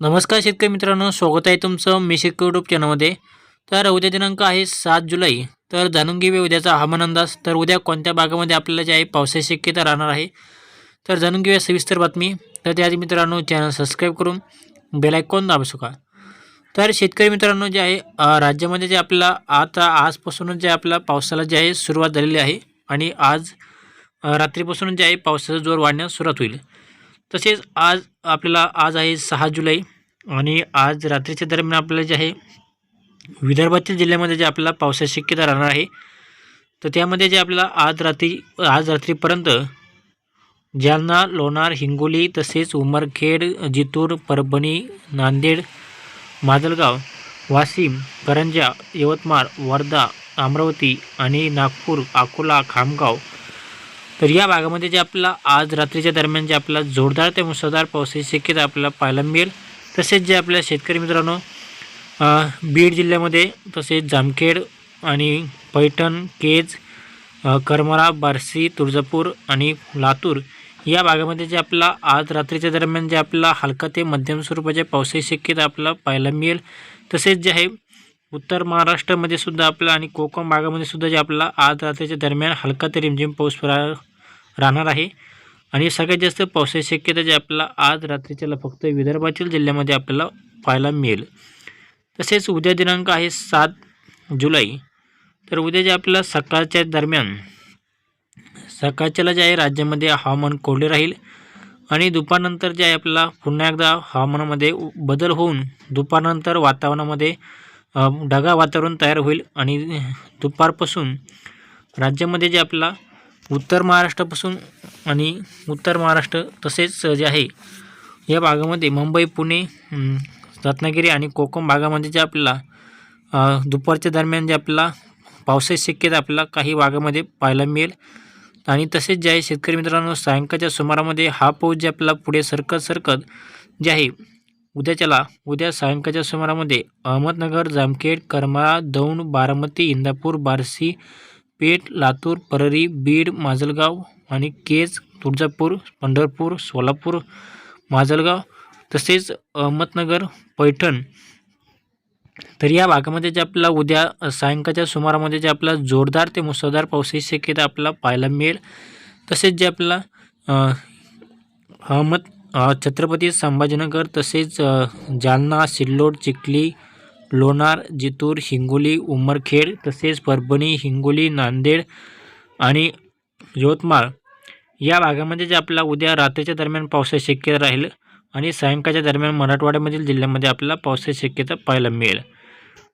नमस्कार शेतकरी मित्रांनो स्वागत आहे तुमचं मी शेतकरी यूट्यूब चॅनलमध्ये तर उद्या दिनांक आहे सात जुलै. तर जाणून घेऊया उद्याचा हवामान अंदाज. तर उद्या कोणत्या भागामध्ये आपल्याला जे आहे पावसाची शक्यता राहणार आहे? तर जाणून घेऊया सविस्तर बातमी. तर त्याआधी मित्रांनो चॅनल सबस्क्राईब करून बेलायकॉन दाबू शका तर शेतकरी मित्रांनो जे आहे राज्यामध्ये जे आपल्याला आता आजपासूनच जे आपला पावसाला जे आहे सुरुवात झालेली आहे आणि आज रात्रीपासून जे आहे पावसाचा जोर वाढण्यास सुरुवात होईल. तसेच आज आपल्याला आज आहे सहा जुलै आणि आज रात्रीच्या दरम्यान आपल्याला जे आहे विदर्भातील जिल्ह्यामध्ये जे आपल्याला पावसाची शक्यता राहणार आहे तर त्यामध्ये जे आपल्याला आज रात्री आज रात्रीपर्यंत जालना लोणार हिंगोली तसेच उमरखेड जितूर परभणी नांदेड माजलगाव वाशिम करंजा यवतमाळ वर्धा अमरावती आणि नागपूर अकोला खामगाव तर या भागामध्ये जे आपला आज रात्रीच्या दरम्यान जे आपला जोरदार ते मुसळधार पावसाची शक्यता आपल्याला पाहायला मिळेल. तसेच जे आपल्या शेतकरी मित्रांनो बीड जिल्ह्यामध्ये तसेच जामखेड आणि पैठण केज करमरा बार्शी तुळजापूर आणि लातूर या भागामध्ये जे आपला आज रात्रीच्या दरम्यान जे आपला हलका ते मध्यम स्वरूपाच्या पावसाची शक्यता आपल्याला पाहायला मिळेल. तसेच जे आहे उत्तर महाराष्ट्रामध्ये सुद्धा आपला आणि कोकण भागामध्ये सुद्धा जे आपला आज रात्रीच्या दरम्यान हलका ते रिमझिम पाऊस रा राहणार आहे. आणि सगळ्यात जास्त पावसाची शक्यता जी आपल्याला आज रात्रीच्याला फक्त विदर्भातील जिल्ह्यामध्ये आपल्याला पाहायला मिळेल. तसेच उद्या दिनांक आहे सात जुलै. तर उद्या जे आपल्याला सकाळच्या दरम्यान सकाळच्याला जे आहे राज्यामध्ये हवामान कोरडे राहील. आणि दुपारनंतर जे आहे आपल्याला पुन्हा एकदा हवामानामध्ये बदल होऊन दुपारनंतर वातावरणामध्ये ढगा ढगाळ वातावरण तयार होईल. आणि दुपारपासून राज्यामध्ये जे आपला उत्तर महाराष्ट्रापासून आणि उत्तर महाराष्ट्र तसेच जे आहे या भागामध्ये मुंबई पुणे रत्नागिरी आणि कोकम भागामध्ये जे आपल्याला दुपारच्या दरम्यान जे आपल्याला पावसाची शक्यता आपल्याला काही भागामध्ये पाहायला मिळेल. आणि तसेच जे आहे शेतकरी मित्रांनो सायंकाळच्या सुमारामध्ये हा पाऊस जे आपल्याला पुढे सरकत सरकत जे आहे उद्याच्याला उद्या सायंकाळच्या सुमारामध्ये अहमदनगर जामखेड करमाळा दौंड बारामती इंदापूर बार्शी पेठ लातूर परळी बीड माजलगाव आणि केज तुळजापूर पंढरपूर सोलापूर माजलगाव तसेच अहमदनगर पैठण. तर या भागामध्ये जे आपल्याला उद्या सायंकाळच्या सुमारामध्ये जे आपल्याला जोरदार ते मुसळधार पावसाची शक्यता आपल्याला पाहायला मिळेल. तसेच जे आपल्याला अहमद छत्रपती संभाजीनगर तसेच जालना सिल्लोड चिखली लोणार जितूर हिंगोली उमरखेड तसेच परभणी हिंगोली नांदेड आणि यवतमाळ या भागामध्ये जे आपला उद्या रात्रीच्या दरम्यान पावसाची शक्यता राहील आणि सायंकाळच्या दरम्यान मराठवाड्यामधील जिल्ह्यामध्ये आपल्याला पावसाची शक्यता पाहायला मिळेल.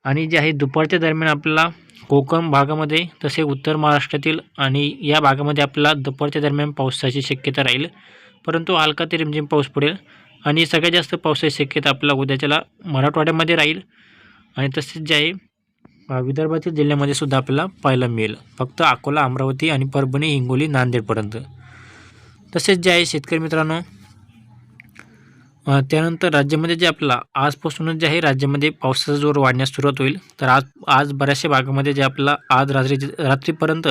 आणि जे आहे दुपारच्या दरम्यान आपल्याला कोकण भागामध्ये तसे उत्तर महाराष्ट्रातील आणि या भागामध्ये आपल्याला दुपारच्या दरम्यान पावसाची शक्यता राहील. परंतु हलका ते रिमझिम पाऊस पडेल आणि सगळ्यात जास्त पावसाची शक्यता आपल्याला उद्याच्याला मराठवाड्यामध्ये राहील. आणि तसेच जे आहे विदर्भातील जिल्ह्यामध्ये सुद्धा आपल्याला पाहायला मिळेल. फक्त अकोला अमरावती आणि परभणी हिंगोली नांदेडपर्यंत. तसेच जे आहे शेतकरी मित्रांनो त्यानंतर राज्यामध्ये जे आपला आजपासूनच जे आहे राज्यामध्ये पावसाचा जोर वाढण्यास सुरुवात होईल. तर आज आज बऱ्याचशा भागामध्ये जे आपला आज रात्री रात्रीपर्यंत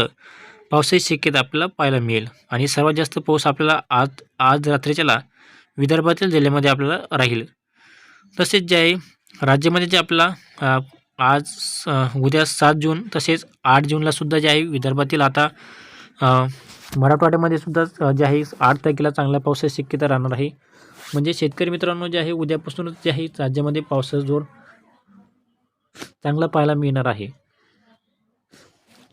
पावसाची शक्यता आपल्याला पाहायला मिळेल. आणि सर्वात जास्त पाऊस आपल्याला आज आज रात्रीच्याला विदर्भातील जिल्ह्यामध्ये आपल्याला राहील. तसेच जे आहे राज्यामध्ये जे आपला आज उद्या सात जून तसेच आठ जूनला सुद्धा जे आहे विदर्भातील आता मराठवाड्यामध्ये सुद्धा जे आहे आठ तारखेला चांगल्या पावसाची शक्यता राहणार आहे. म्हणजे शेतकरी मित्रांनो जे आहे उद्यापासूनच जे आहे राज्यामध्ये पावसाचा जोर चांगला पाहायला मिळणार आहे.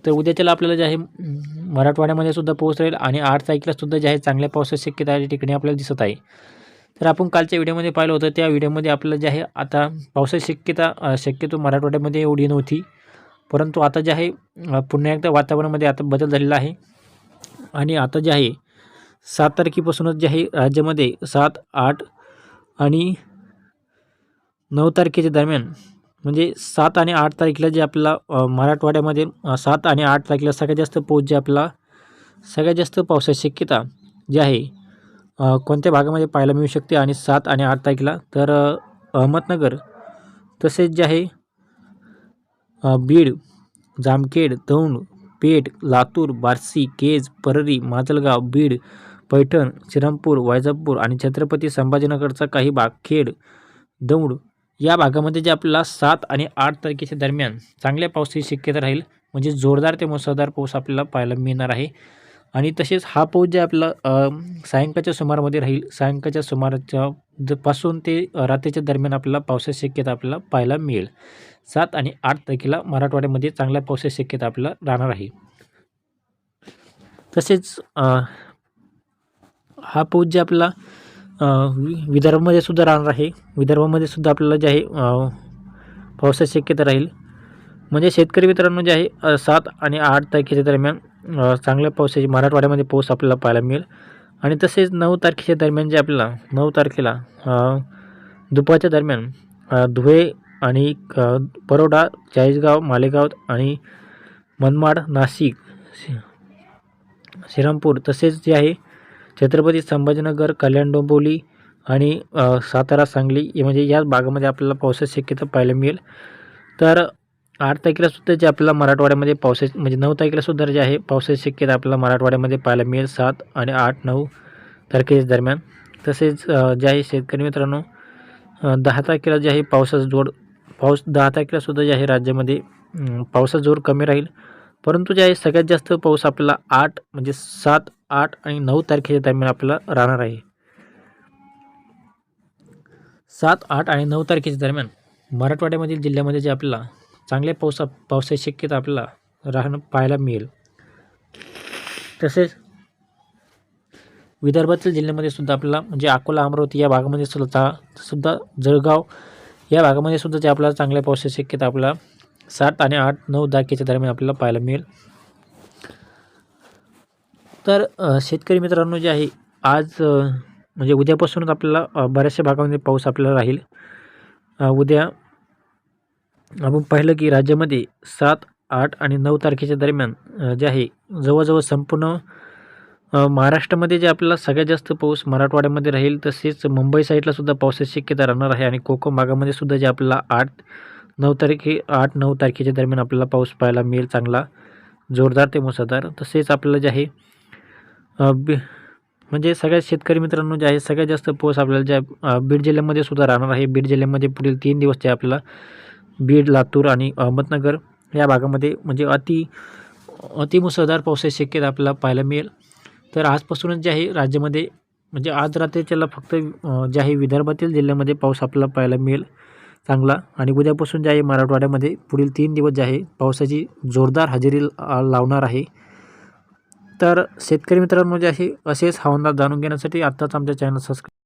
तर उद्याच्याला आपल्याला जे आहे मराठवाड्यामध्ये सुद्धा पाऊस राहील आणि आठ तारखेला सुद्धा जे आहे चांगल्या पावसाची शक्यता या ठिकाणी आपल्याला दिसत आहे. तर आपण कालच्या व्हिडिओमध्ये पाहिलं होतं त्या व्हिडिओमध्ये आपल्याला जे आहे आता पावसाची शक्यता शक्यतो मराठवाड्यामध्ये एवढी नव्हती. परंतु आता जे आहे पुन्हा एकदा वातावरणामध्ये आता बदल झालेला आहे. आणि आता जे आहे सात तारखेपासूनच जे आहे राज्यामध्ये सात आठ आणि नऊ तारखेच्या दरम्यान म्हणजे सात आणि आठ तारखेला जे आपला मराठवाड्यामध्ये सात आणि आठ तारखेला सगळ्यात जास्त पाऊस जे आपला सगळ्यात जास्त पावसाची शक्यता जी आहे कोणत्या भागामध्ये पाहायला मिळू शकते आणि सात आणि आठ तारखेला? तर अहमदनगर तसेच जे आहे बीड जामखेड दौंड पेठ लातूर बार्शी केज परळी माजलगाव बीड पैठण श्रीरामपूर वैजापूर आणि छत्रपती संभाजीनगरचा काही भाग खेड दौंड या भागामध्ये जे आपल्याला सात आणि आठ तारखेच्या दरम्यान चांगल्या पावसाची शक्यता राहील. म्हणजे जोरदार ते मुसळधार पाऊस आपल्याला पाहायला मिळणार आहे. आणि तसेच हा पाऊस जे आपला सायंकाळच्या सुमारामध्ये राहील सायंकाळच्या सुमाराच्या द- पासून ते रात्रीच्या दरम्यान आपल्याला पावसाची शक्यता आपल्याला पाहायला मिळेल. सात आणि आठ तारखेला मराठवाड्यामध्ये चांगल्या पावसाची शक्यता आपल्याला राहणार आहे. तसेच हा पाऊस जे आपला वि- विदर्भामध्ये सुद्धा राहणार आहे. विदर्भामध्ये सुद्धा आपल्याला जे आहे पावसाची शक्यता राहील. म्हणजे शेतकरी मित्रांनो जे आहे सात आणि आठ तारखेच्या दरम्यान चांगल्या पावसाची मराठवाड्यामध्ये पाऊस आपल्याला पाहायला मिळेल. आणि तसेच नऊ तारखेच्या दरम्यान जे आपल्याला नऊ तारखेला दुपारच्या दरम्यान धुळे आणि बरोडा चाळीसगाव मालेगाव आणि मनमाड नाशिक श्रीरामपूर तसेच जे आहे छत्रपती संभाजीनगर कल्याण डोंबिवली आणि सातारा सांगली म्हणजे याच भागामध्ये आपल्याला पावसाची शक्यता पाहायला मिळेल. तर आठ तारखेला सुद्धा जे आपल्याला मराठवाड्यामध्ये पावसाची म्हणजे नऊ तारखेला सुद्धा जे आहे पावसाची शक्यता आपल्याला मराठवाड्यामध्ये पाहायला मिळेल. सात आणि आठ नऊ तारखेच्या दरम्यान. तसेच जे आहे शेतकरी मित्रांनो दहा तारखेला जे आहे पावसाचा जोड पाऊस दहा तारखेलासुद्धा जे आहे राज्यामध्ये पावसाचा जोर कमी राहील. परंतु जे आहे सगळ्यात जास्त पाऊस आपल्याला आठ म्हणजे सात आठ आणि नऊ तारखेच्या दरम्यान आपल्याला राहणार आहे. सात आठ आणि नऊ तारखेच्या दरम्यान मराठवाड्यामधील जिल्ह्यामध्ये जे आपल्याला चांगल्या पावसा पावसाची शक्यता आपल्याला राहणं पाहायला मिळेल. तसेच विदर्भातील जिल्ह्यामध्ये सुद्धा आपल्याला म्हणजे अकोला अमरावती या भागामध्ये सुद्धा सुद्धा जळगाव या भागामध्ये सुद्धा जे आपल्याला चांगल्या पावसाची शक्यता आपल्याला सात आणि आठ नऊ तारखेच्या दरम्यान आपल्याला पाहायला मिळेल. तर शेतकरी मित्रांनो जे आहे आज म्हणजे उद्यापासूनच आपल्याला बऱ्याचशा भागामध्ये पाऊस आपल्याला राहील. उद्या आपण पाहिलं की राज्यामध्ये सात आठ आणि नऊ तारखेच्या दरम्यान जे आहे जवळजवळ संपूर्ण महाराष्ट्रामध्ये जे आपल्याला सगळ्यात जास्त पाऊस मराठवाड्यामध्ये राहील तसेच मुंबई साईडला सुद्धा पावसाची शक्यता राहणार आहे आणि कोकण भागामध्ये सुद्धा जे आपल्याला आठ नऊ तारखे आठ नऊ तारखेच्या दरम्यान आपल्याला पाऊस पाहायला मिळेल चांगला जोरदार ते मुसळधार. तसेच आपल्याला जे आहे बी म्हणजे सगळ्या शेतकरी मित्रांनो जे आहे सगळ्यात जास्त पाऊस आपल्याला ज्या बीड जिल्ह्यामध्ये सुद्धा राहणार आहे. बीड जिल्ह्यामध्ये पुढील तीन दिवस जे आपल्याला बीड लातूर आणि अहमदनगर या भागामध्ये म्हणजे अति अतिमुसळधार पावसाची शक्यता आपल्याला पाहायला मिळेल. तर आजपासूनच जे आहे राज्यामध्ये म्हणजे आज रात्रीच्याला फक्त जे आहे विदर्भातील जिल्ह्यामध्ये पाऊस आपल्याला पाहायला मिळेल चांगला. आणि उद्यापासून जे आहे मराठवाड्यामध्ये पुढील तीन दिवस जे आहे पावसाची जोरदार हजेरी लावणार आहे. तर शेतकरी मित्रांनो जे आहे असेच हवामान जाणून घेण्यासाठी आत्ताच आमच्या चॅनल सबस्क्राईब